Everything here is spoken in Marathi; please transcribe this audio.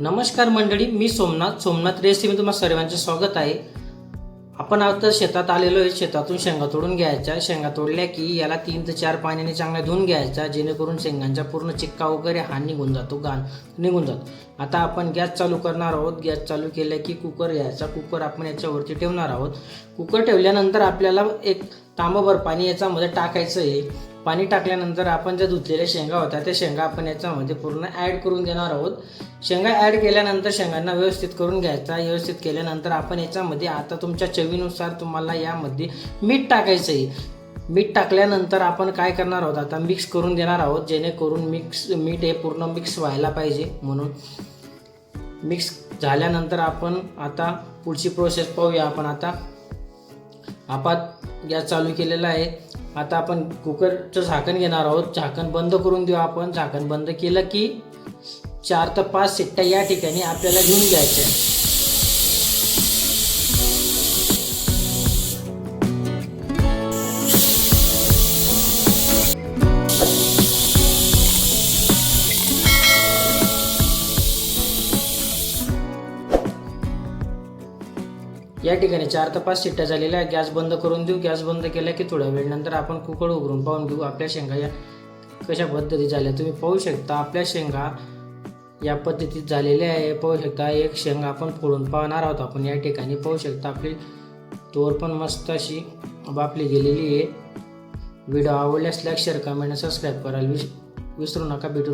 नमस्कार मंडळी मी सोमनाथ सोमनाथ रेसिपी तुम्हाला सर्वांचे स्वागत आहे. आपण आता शेतात आलेलो आहे शेतातून शेंगा तोडून घ्यायच्या. शेंगा तोडल्या की याला तीन ते चार पाण्याने चांगल्या धुवून घ्यायचा जेणेकरून शेंगांचा पूर्ण चिक्का वगैरे हा निघून जातो घाण निघून जातो. आता आपण गॅस चालू करणार आहोत. गॅस चालू केला की कुकर घ्यायचा. कुकर आपण याच्यावरती ठेवणार आहोत. कुकर ठेवल्यानंतर आपल्याला एक तांबाभर पाणी याच्यामध्ये टाकायचं आहे. पाणी टाकल्यानंतर आपण ज्या धुतलेल्या शेंगा होत्या त्या शेंगा आपण याच्यामध्ये पूर्ण ॲड करून देणार आहोत. शेंगा ॲड केल्यानंतर शेंगांना व्यवस्थित करून घ्यायचा. व्यवस्थित केल्यानंतर आपण याच्यामध्ये आता तुमच्या चवीनुसार तुम्हाला यामध्ये मीठ टाकायचं आहे. मीठ टाकल्यानंतर आपण काय करणार आहोत? आता मिक्स करून देणार आहोत जेणेकरून मिक्स मीठ हे पूर्ण मिक्स व्हायला पाहिजे म्हणून. मिक्स झाल्यानंतर आपण आता पुढची प्रोसेस पाहूया आपण आता. आपण गॅस चालू केलेला आहे. आता आपण कुकरचं झाकण घेणार आहोत. झाकण बंद करून देऊ आपण. झाकण बंद केलं की चार ते पाच शिट्ट्या या ठिकाणी आपल्याला घेऊन घ्यायच्या या ठिकाणी चार ते पाच शिट्ट्या झालेल्या आहे. गॅस बंद करून देऊ. गॅस बंद केला की थोड्या वेळ नंतर आपण कुकड उघडून पाहून घेऊ आपल्या शेंगा या कशा पद्धतीत झाल्या. तुम्ही पाहू शकता आपल्या शेंगा या पद्धतीत झालेल्या आहे. पाहू शकता एक शेंगा आपण फोडून पाहणार आहोत. आपण या ठिकाणी पाहू शकता आपली तोर पण मस्त अशी बापली गेलेली आहे. व्हिडिओ आवडल्यास लाईक शेअर कमेंट सबस्क्राईब करायला विस विसरू नका. भेटू